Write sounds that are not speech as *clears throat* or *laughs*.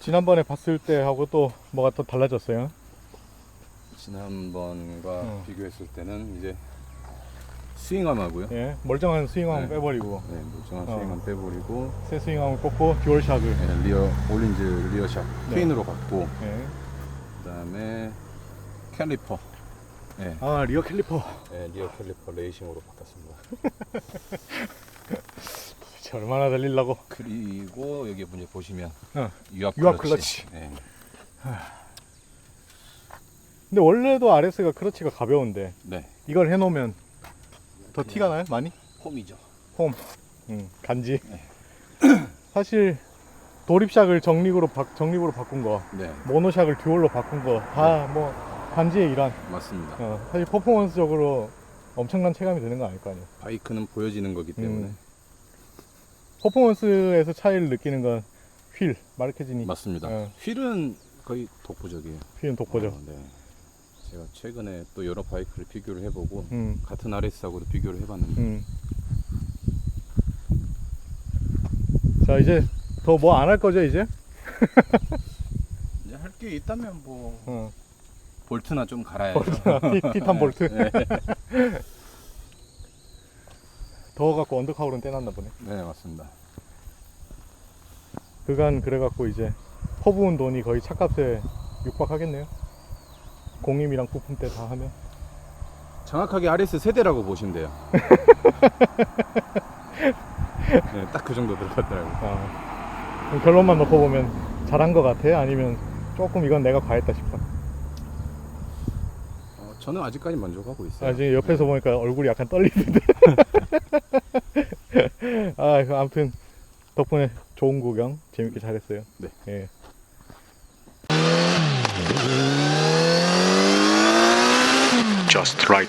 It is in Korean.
지난번에 봤을 때하고 또 뭐가 또 달라졌어요? 지난번과 어. 비교했을 때는 이제 스윙함하고요. 예, 멀쩡한 스윙함 네. 빼버리고 네, 멀쩡한 어. 스윙함 빼버리고 새 스윙함을 꽂고 듀얼샥을 네, 리어 올린즈 리어샷 네. 트윈으로 갔고 예. 그다음에 캘리퍼. 네, 아 리어 캘리퍼 네, 리어 캘리퍼 레이싱으로 바꿨습니다. *laughs* 도대체 얼마나 달리려고 그리고 여기 문제 보시면 어. 유압 유압 클러치. 네. 근데 원래도 RS가 크러치가 가벼운데 네, 이걸 해놓으면 더 티가 나요? 많이? 폼이죠. 홈 음, 간지 네. *clears throat* 사실 도립샥을 정립으로, 바, 정립으로 바꾼 거 네, 모노샥을 듀얼로 바꾼 거 다 뭐 간지의 일환 맞습니다. 어, 사실 퍼포먼스적으로 엄청난 체감이 되는 거 아닐 거 아니에요 바이크는 보여지는 거기 때문에 음. 퍼포먼스에서 차이를 느끼는 건 휠, 마르케진이 맞습니다. 어. 휠은 거의 독보적이에요. 휠은 독보죠 어, 네. 제가 최근에 또 여러 바이크를 비교를 해보고 음, 같은 RS하고도 비교를 해봤는데 음. 자 이제 더 뭐 안 할 거죠 이제? *laughs* 이제 할 게 있다면 뭐 어. 볼트나 좀 갈아야죠. 티, 티탄 *laughs* 볼트 네, 더워갖고 언더카울은 떼놨나 보네 네 맞습니다. 그간 그래갖고 이제 퍼부은 돈이 거의 차값에 육박하겠네요 공임이랑 부품 때 다 하면 정확하게 RS 세대라고 보시면 돼요. *laughs* 네, 딱 그 정도 들어갔더라고요. 아, 그럼 결론만 놓고 보면 잘한 것 같아? 아니면 조금 이건 내가 과했다 싶어 어, 저는 아직까지 만족하고 있어요. 아, 지금 옆에서 보니까 얼굴이 약간 떨리는데 *laughs* 아 그 아무튼 덕분에 좋은 구경 재밌게 잘했어요 네. 예. Just ride it.